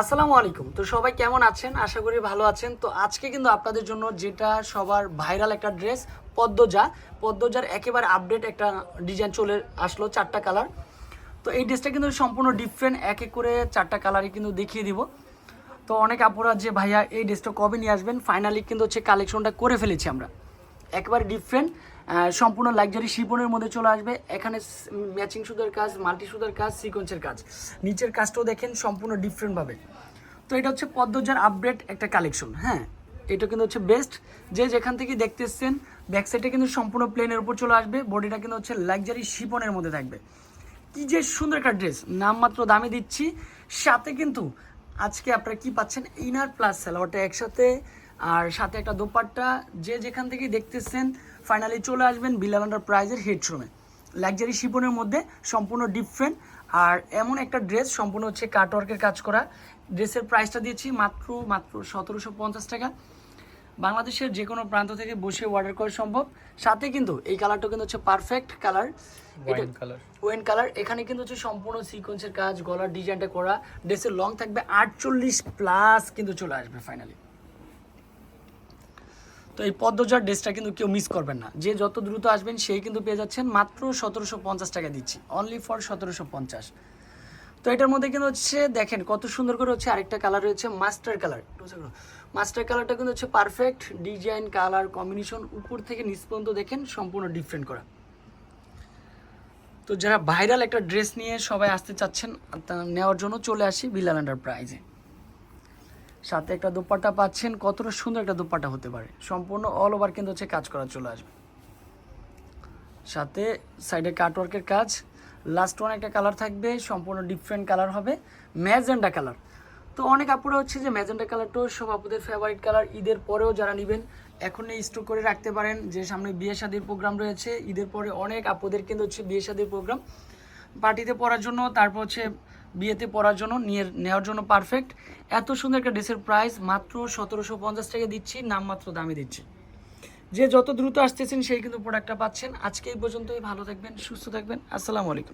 আসসালামু আলাইকুম। তো সবাই কেমন আছেন? আশা করি ভালো আছেন। তো আজকে কিন্তু আপনাদের জন্য যেটা সবার ভাইরাল একটা ড্রেস, পদ্মজা। পদ্মজার একেবারে আপডেট একটা ডিজাইন চলে আসলো চারটা কালার তো এই ড্রেসটা কিন্তু সম্পূর্ণ ডিফারেন্ট এক করে চারটা কালারই কিন্তু দেখিয়ে দিব। তো অনেক আপুরা যে, ভাইয়া, এই ড্রেসটা কবে নিয়ে আসবেন? ফাইনালি কিন্তু হচ্ছে কালেকশনটা করে ফেলেছি আমরা। একবার ডিফারেন্ট সম্পূর্ণ লাক্সারি শিপনের মধ্যে চলে আসবে। এখানে ম্যাচিং সুদের কাজ মাল্টি সুদের কাজ সিকোয়েন্সের কাজ। নিচের কাজটাও দেখেন সম্পূর্ণ ডিফারেন্টভাবে তো এটা হচ্ছে পদ্মজার আপডেট একটা কালেকশন হ্যাঁ? এটা কিন্তু হচ্ছে বেস্ট যে যেখান থেকে দেখতেছেন ব্যাক সাইডে কিন্তু সম্পূর্ণ প্লেনের উপর চলে আসবে। বডিটা কিন্তু হচ্ছে লাক্সারি শিপনের মধ্যে থাকবে। কি যে সুন্দর একটা ড্রেস নামমাত্র দামে দিচ্ছি। সাথে কিন্তু আজকে আপনারা কি পাচ্ছেন? ইনার প্লাস সালোয়ারটা একসাথে আর সাথে একটা দোপাট্টা যে যেখান থেকে দেখতেছেন ফাইনালি চলে আসবেন বিলাল আন্ডার প্রাইজের হেডশোরুমে লাক্সারি শিপনের মধ্যে সম্পূর্ণ ডিফারেন্ট আর এমন একটা ড্রেস সম্পূর্ণ হচ্ছে কাটওয়ার্কের কাজ করা। ড্রেসের প্রাইসটা দিয়েছি মাত্র মাত্র সতেরোশো পঞ্চাশ টাকা। বাংলাদেশের যে কোনো প্রান্ত থেকে বসে অর্ডার করা সম্ভব। সাথে কিন্তু এই কালারটা কিন্তু হচ্ছে perfect colour colour when colour এখানে কিন্তু হচ্ছে সম্পূর্ণ সিকোয়েন্সের কাজ গলার ডিজাইনটা করা। ড্রেসের লং থাকবে আটচল্লিশ প্লাস কিন্তু চলে আসবে ফাইনালি তো এই পদ্মজার ড্রেসটা কিন্তু কেউ মিস করবেন না। যে যত দ্রুত আসবেন, সেই কিন্তু পেয়ে যাচ্ছেন মাত্র সতেরোশো পঞ্চাশ টাকা দিচ্ছি। অনলি ফর সতেরোশো পঞ্চাশ। তো এটার মধ্যে কিন্তু হচ্ছে, দেখেন কত সুন্দর করে হচ্ছে আরেকটা কালার রয়েছে মাস্টার কালার মাস্টার কালারটা কিন্তু হচ্ছে পারফেক্ট ডিজাইন কালার কম্বিনেশন উপর থেকে নিচ পর্যন্ত দেখেন সম্পূর্ণ ডিফারেন্ট করা। তো যারা ভাইরাল একটা ড্রেস নিয়ে সবাই আসতে চাচ্ছেন নেওয়ার জন্য চলে আসি বিলাল প্রাইজে সাথে একটা দোপাট্টা পাচ্ছেন, কতটা সুন্দর একটা দোপাট্টা হতে পারে। সম্পূর্ণ অল ওভার কিন্তু হচ্ছে কাজ করা চলে আসবে। সাথে সাইডে কাটওয়ার্কের কাজ লাস্ট ওয়ান একটা কালার থাকবে, সম্পূর্ণ ডিফারেন্ট কালার হবে ম্যাজেন্ডা কালার তো অনেক আপুরা হচ্ছে যে ম্যাজেন্ডা কালারটাও সব আপুদের ফেভারিট কালার ঈদের পরেও যারা নেবেন এখনই স্টোর করে রাখতে পারেন। যে সামনে বিয়ে শাদির প্রোগ্রাম রয়েছে, ঈদের পরে অনেক আপুদের কিন্তু হচ্ছে বিয়ে শাদির প্রোগ্রাম পার্টিতে পরার জন্য, তারপর হচ্ছে বিয়েতে পড়ার জন্য, নিয়ে নেওয়ার জন্য পারফেক্ট এত সুন্দর একটা ড্রেসের প্রাইস মাত্র সতেরোশো পঞ্চাশ টাকা দিচ্ছি, নামমাত্র দামে দিচ্ছি। যে যত দ্রুত আসতেছেন, সেই কিন্তু প্রোডাক্টটা পাচ্ছেন। আজকে এই পর্যন্তই, ভালো থাকবেন, সুস্থ থাকবেন। আসসালামু আলাইকুম।